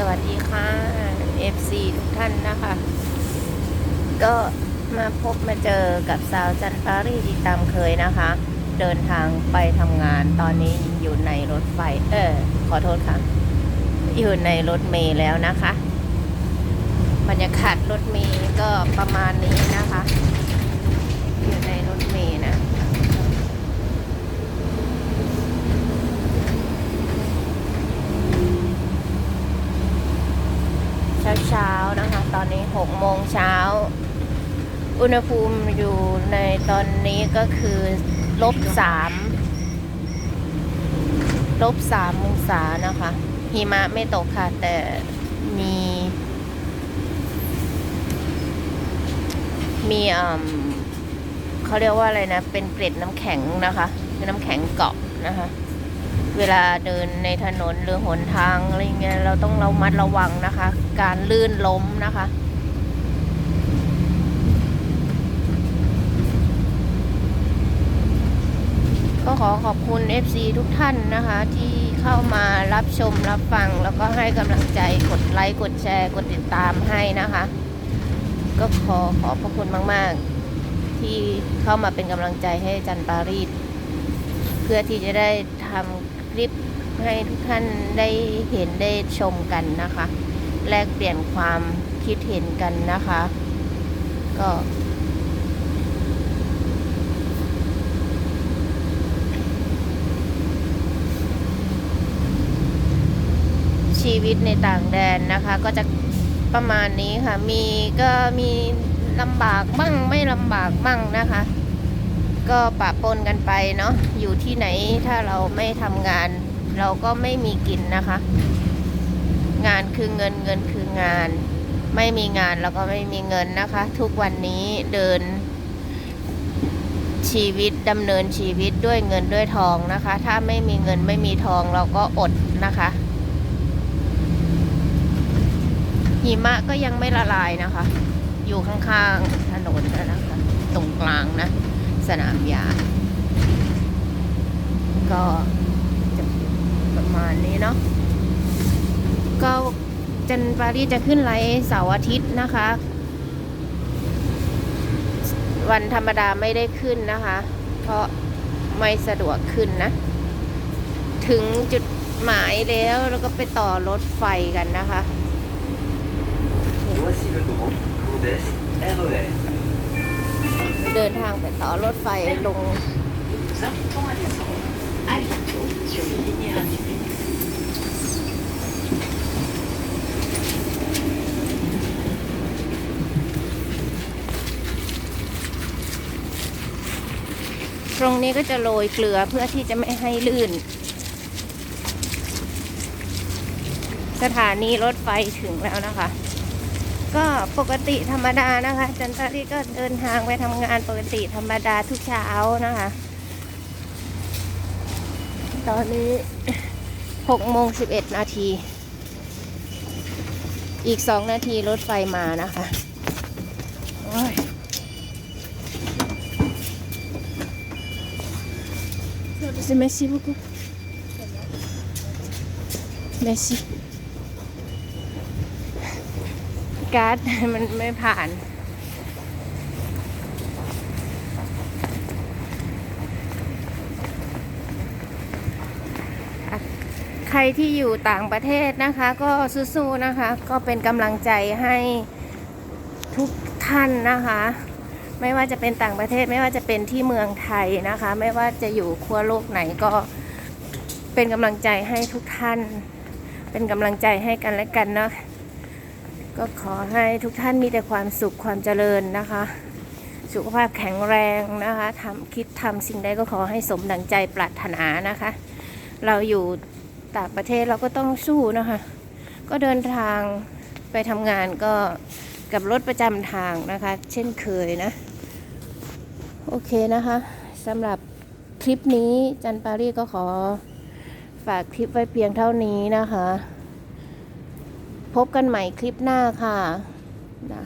สวัสดีค่ะ FC ทุกท่านนะคะ ก็มาพบมาเจอกับสาวจันทรารีที่ตามเคยนะคะ เดินทางไปทำงานตอนนี้อยู่ในรถไฟ เออ ขอโทษค่ะ อยู่ในรถเมล์แล้วนะคะ บรรยากาศรถเมล์ก็ประมาณนี้นะคะ อยู่ในรถเมล์นะ เช้าๆนะคะ ตอนนี้หกโมงเช้า อุณหภูมิอยู่ในตอนนี้ก็คือลบสามลบสามองศานะคะ หิมะไม่ตกค่ะ แต่มี มีอ่าเขาเรียกว่าอะไรนะ เป็นเกล็ดน้ำแข็งนะคะเป็นน้ำแข็งเกาะนะคะ เวลาเดินในถนนหรือหนทางอะไรเงี้ยเราต้องระมัดระวังนะคะ การลื่นล้มนะคะ ก็ขอขอบคุณ FC ทุกท่านนะคะ ที่เข้ามารับชมรับฟัง แล้วก็ให้กำลังใจกดไลค์กดแชร์ กดติดตามให้นะคะ ก็ขอขอบพระคุณมาก ๆ ที่เข้ามาเป็นกำลังใจให้จันปารีสเพื่อที่จะได้ทำ ลิปให้ทุกท่านได้เห็นได้ชมกันนะคะ แลกเปลี่ยนความคิดเห็นกันนะคะ ก็ชีวิตในต่างแดนนะคะ ก็จะประมาณนี้ค่ะ มีก็มีลำบากมั่งไม่ลำบากมั่งนะคะ ก็ปะปนกันไปเนาะอยู่ที่ไหนถ้าเราไม่ทำงาน เราก็ไม่มีกินนะคะ งานคือเงินเงินคืองาน ไม่มีงานเราก็ไม่มีเงินนะคะ ทุกวันนี้เดิน ชีวิตดำเนินชีวิตด้วยเงินด้วยทองนะคะ ถ้าไม่มีเงินไม่มีทองเราก็อดนะคะหิมะก็ยังไม่ละลายนะคะ อยู่ข้างๆถนนนะคะ ตรงกลางนะ สนามหญ้าก็จะประมาณนี้เนาะก็จันปารีจะขึ้นไลฟ์เสาร์อาทิตย์นะคะ วันธรรมดาไม่ได้ขึ้นนะคะ เพราะไม่สะดวกขึ้นนะ ถึงจุดหมายแล้วแล้วก็ไปต่อรถไฟกันนะคะ เดินทางไปต่อรถไฟลงตรงนี้ก็จะโรยเกลือเพื่อที่จะไม่ให้ลื่น สถานีรถไฟถึงแล้วนะคะ ก็ปกติธรรมดานะคะ จันทรีก็เดินทางไปทำงานปกติธรรมดาทุกเช้านะคะ ตอนนี้หกโมงสิบเอ็ดนาที อีกสองนาทีรถไฟมานะคะโอ้ย Merci beaucoup. Merci การ์ดมันไม่ผ่าน ใครที่อยู่ต่างประเทศนะคะ ก็สู้ๆนะคะ ก็เป็นกำลังใจให้ทุกท่านนะคะ ไม่ว่าจะเป็นต่างประเทศ ไม่ว่าจะเป็นที่เมืองไทยนะคะ ไม่ว่าจะอยู่ขั้วโลกไหนก็เป็นกำลังใจให้ทุกท่าน เป็นกำลังใจให้กันและกันเนาะ ก็ขอให้ทุกท่านมีแต่ความสุขความเจริญนะคะ สุขภาพแข็งแรงนะคะทำคิดทำสิ่งใดก็ขอให้สมดังใจปรารถนานะคะ เราอยู่ต่างประเทศเราก็ต้องสู้นะคะ ก็เดินทางไปทำงานก็กับรถประจำทางนะคะ เช่นเคยนะ โอเคนะคะสำหรับคลิปนี้จันปารีก็ขอฝากคลิปไว้เพียงเท่านี้นะคะ พบกันใหม่คลิปหน้าค่ะนะ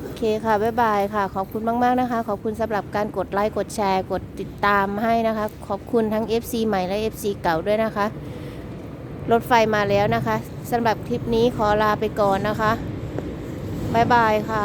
โอเคค่ะ บ๊ายบายค่ะ ขอบคุณมาก ๆ นะคะ ขอบคุณสำหรับการกดไลค์ กดแชร์ กดติดตามให้นะคะ ขอบคุณทั้ง FC ใหม่และ FC เก่าด้วยนะคะ รถไฟมาแล้วนะคะสำหรับคลิปนี้ขอลาไปก่อนนะคะ บ๊ายบายค่ะ